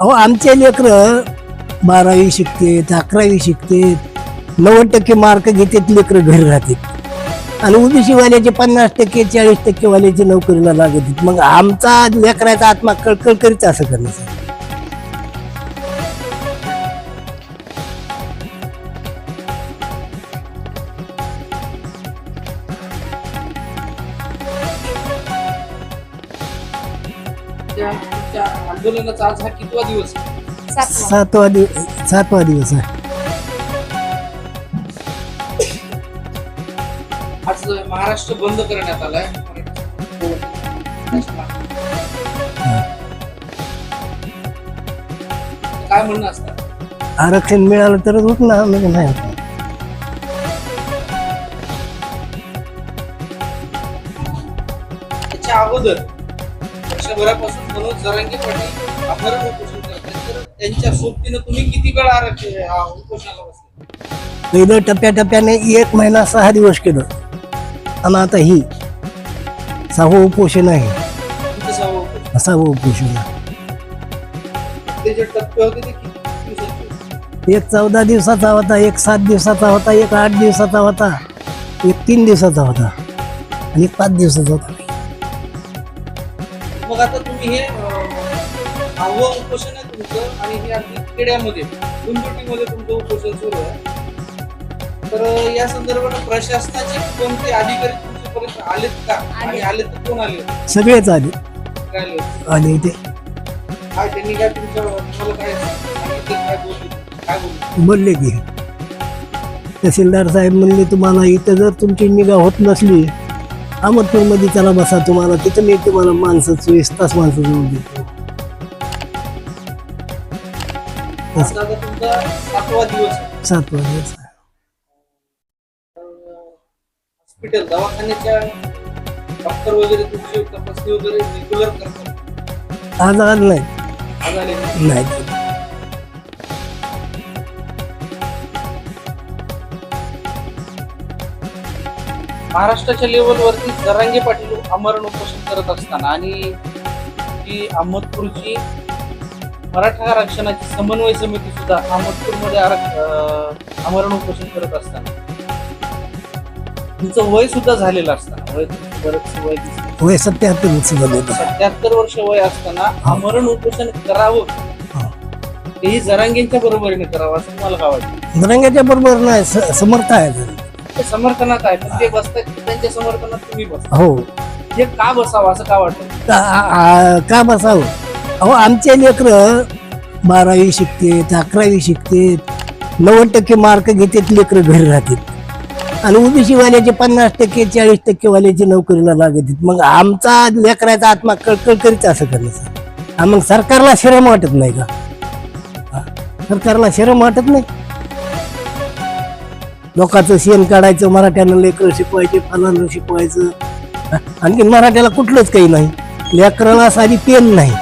अहो आमचे लेकरं बारावी शिकतेत अकरावी शिकतेत नव्वद टक्के मार्क घेतात लेकरं घरी राहतात. आणि ओबीसीवाल्याचे पन्नास टक्के चाळीस टक्केवाल्याची नोकरीला लागत मग आमचा लेकराचा आत्मा कळकळ करीत असं करण्याचं. त्या आंदोलनाचा आज हा कितवा दिवस आहे? सातवा दिवस सातवा दिवस आहे. आज महाराष्ट्र बंद करण्यात आलाय. काय म्हणणं असतं? आरक्षण मिळालं तरच होत ना म्हणजे नाही वर्षभरापासून मनोज जरांगे पाटील उपोषण करतात तर त्यांच्या सोबतीनं तुम्ही किती वेळा आरक्षण हा उपोषणाला बसले पहिलं टप्प्याटप्प्याने एक महिना सहा दिवस केलं आणि आता ही सहावं उपोषण आहे सहावं उपोषण? सहावं उपोषण आहे. ते जे टप्पे होते ते किती दिवसाचे होते? एक चौदा दिवसाचा होता एक सात दिवसाचा होता एक आठ दिवसाचा होता एक तीन दिवसाचा होता आणि एक पाच दिवसाचा होता मग आता तुम्ही हे अं, सहावं उपोषण आहे तुमचं आणि हे अगदी खेड्यामध्ये कुंजोटीमध्ये तुमचं उपोषण सुरू आहे. तर या संदर्भात प्रशासनाचे कोणते अधिकारी तुमच्यापर्यंत आलेत का? आणि आले तर कोण आले सगळेच आले. काय आले? आणि ते. काय त्यांनी काय तुमच्या तुम्हाला काय सांगितलं? काय बोलले? काय बोलले? बोलले की. तहसीलदार साहेब म्हणले तुम्हाला इथं जर तुमची निगा होत नसली अहमदपूरमध्ये चला बसा तुम्हाला. तिथं मी तुम्हाला माणसं चोवीस तास माणसं जवळ देतो. आज आता तुमचा सातवा दिवस आहे सात वाजता हॉस्पिटल दवाखान्याच्या डॉक्टर वगैरे तुमची तपासणी वगैरे रेग्युलर करतात? आज आज नाही. नाही. महाराष्ट्राच्या लेवलवरती जरांगे पाटील आमरण उपोषण करत असताना आणि ती अहमदपूरची मराठा आरक्षणाची समन्वय समिती सुद्धा अहमदपूरमध्ये आरक्ष आमरण उपोषण करत असताना तुमचं वय सुद्धा झालेलं असताना वय बरंच वय वय सत्याहत्तर वर्ष झाले होते. सत्याहत्तर वर्ष वय असताना आमरण उपोषण करावं हा. तेही जरांगेंच्या बरोबरीने करावं असं तुम्हाला काय वाटतं रंगाच्या बरोबर नाही स- समर्थ आहे. ते समर्थनात आहे पण ते बसतात त्यांच्या समर्थनात तुम्ही बसता हो. हे का बसावं असं का वाटतं? का आ- का बसावं? अहो आमचे लेकरं बारावी शिकतेत अकरावी शिकतेत नव्वद टक्के मार्क घेतात लेकरं घरी राहतात. आणि ओबीसी वाल्याचे पन्नास टक्के चाळीस टक्के वाल्याचे नोकरीला लागत आहेत. मग आमचा लेकराचा आत्मा कळकळ करीत असं करण्याचं मग सरकारला शरम वाटत नाही का? हा, सरकारला शरम वाटत नाही? लोकांचं शेण काढायचं मराठ्यानं लेकरं शिकवायचे फलानं शिकवायचं. आणखी मराठ्याला कुठलंच काही नाही. लेकराला साधी पेन नाही.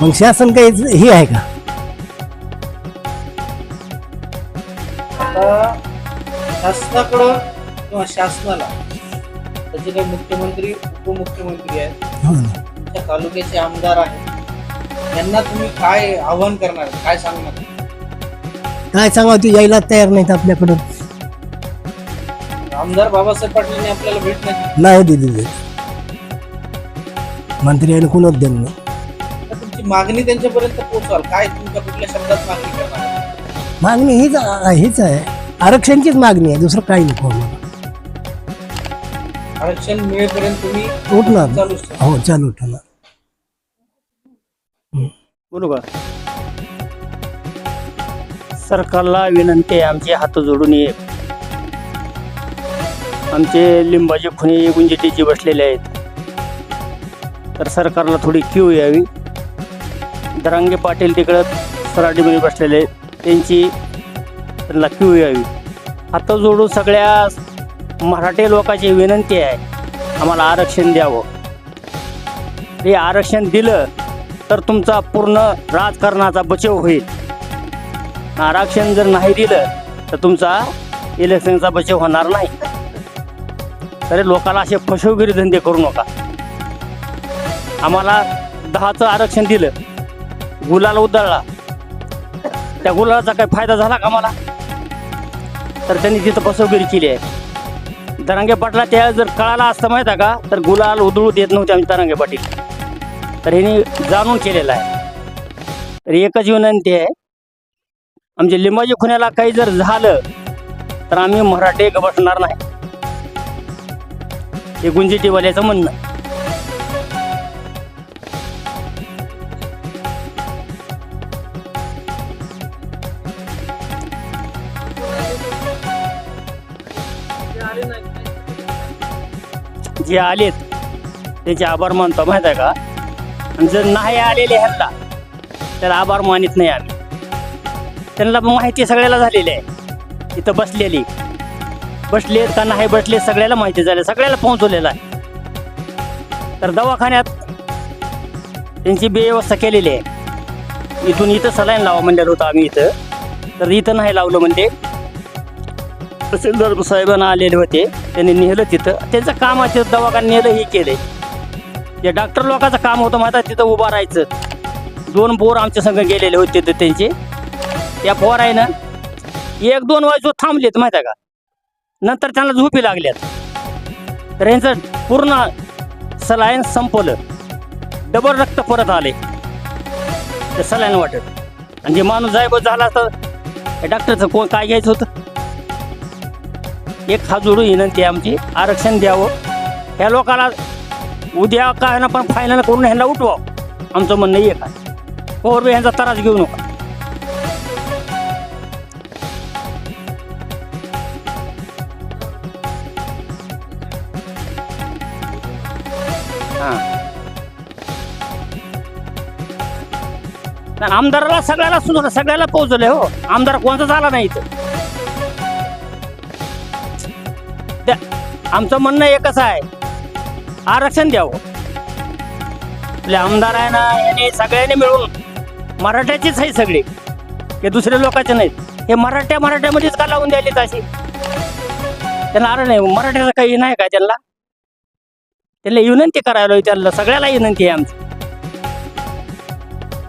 मग शासन काही हे आहे का? आता शासनाकडं किंवा शासनाला त्याचे काही मुख्यमंत्री उपमुख्यमंत्री आहेत. हो. तुमच्या तालुक्याचे आमदार आहेत. यांना तुम्ही काय आव्हान करणार? काय सांगणार? काय सांगावं ती यायला तयार नाहीत आपल्याकडं आमदार बाबासाहेब पाटलांनी आपल्याला भेट नाही दिली. नाही दिलेले मंत्री आणि कुणच देणं नाही तर तुमची मागणी त्यांच्यापर्यंत पोहोचवाल. काय तुमच्या कुठल्या शब्दात मागणी करणार? मागणी हीच हीच आहे. आरक्षणचीच मागणी आहे दुसरं काही नको आम्हाला. आरक्षण मिळेपर्यंत तुम्ही उठणार. चालूच ठेवा. हो चालू ठेवणार बोलू का? सरकारला विनंती आहे आमचे हात जोडून ये. आमचे लिंबाचे खुने गुंजिटीचे बसलेले आहेत. तर सरकारला थोडी क्यू यावी. दरांगे पाटील तिकडं सराटीमध्ये बसलेले आहेत. त्यांची त्यांना क्यू यावी. हात जोडून सगळ्या मराठी लोकांची विनंती आहे आम्हाला आरक्षण द्यावं. हे आरक्षण दिलं तर तुमचा पूर्ण राजकारणाचा बचाव होईल. आरक्षण जर नाही दिलं तर तुमचा इलेक्शनचा बचाव होणार नाही. तरी लोकांना असे फसवगिरी धंदे करू नका. आम्हाला दहाचं आरक्षण दिलं गुलाल उधळला. त्या गुलालाचा काही फायदा झाला का मला तर त्यांनी तिथं फसवगिरी केली आहे. दरांगे पाटला त्या जर कळाला असतं माहिती आहे का तर गुलाल उधळू देत नव्हते आमचे दरांगे पाटील. तर ह्यांनी जाणून केलेलं आहे. तर एकच विनंती आहे आमच्या लिंबाजी खुण्याला काही जर झालं तर आम्ही मराठे ग बसणार नाही. हे गुंजेटीवाल्याचं म्हणणं. जे आलेत त्याचे आभार मानतो माहीत आहे का? आणि जर नाही आलेले ह्याला तर आभार मानित नाही आम्ही. त्यांना माहिती सगळ्याला झालेली आहे. इथं बसलेली. बसले का नाही बसले सगळ्याला माहिती झाले सगळ्याला पोहोचवलेलं आहे. तर दवाखान्यात त्यांची बेव्यवस्था केलेली आहे. इथून इथं सलाईन लावा म्हणलेलं होतं आम्ही इथं. तर इथं नाही लावलं म्हणजे तहसीलदार साहेबांना आलेले होते. त्यांनी नेलं तिथं. त्यांचं काम आहे दवाखाना नेलं हे केलंय. या डॉक्टर लोकांचं काम होतं माहिती तिथं उभं राहायचं. दोन बोर आमच्या संघ गेलेले होते तिथं त्यांचे. त्या फोर आहे ना एक दोन वाजू थांबलेत माहिती आहे का? नंतर त्यांना झोपी लागल्यात. तर यांचं पूर्ण सलायन संपवलं डबल रक्त परत आले. ते सलायन वाटत. आणि जे माणूस जायब झाला तर डॉक्टरचं कोण काय घ्यायचं होतं? एक हात विनंती आमची आरक्षण द्यावं. ह्या लोकांना उद्या काय ना पण फायनल करून ह्यांना उठवावं. आमचं म्हणणं एक आहे. पोर बी ह्यांचा त्रास घेऊ नका. हां. नाही, आमदाराला सगळ्याला सुद्धा सगळ्याला पोहोचले हो. आमदार कोणता झाला नाही इथं. त्या- आमचं म्हणणं एकच आहे. आरक्षण द्यावं. आपले आमदार आहे ना याने सगळ्यांनी मिळून मराठ्याचीच आहे सगळी. हे दुसऱ्या लोकांचे नाहीत. हे मराठ्या मराठ्यामध्येच का लावून द्यायचे अशी? त्यांना आलं नाही. मराठ्याचं काही नाही का त्यांना? त्यांना विनंती करायला हवी त्यांना सगळ्याला विनंती आहे आमची.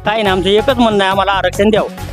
काही नाही आमचं एकच म्हणणं आहे आम्हाला आरक्षण द्यावं.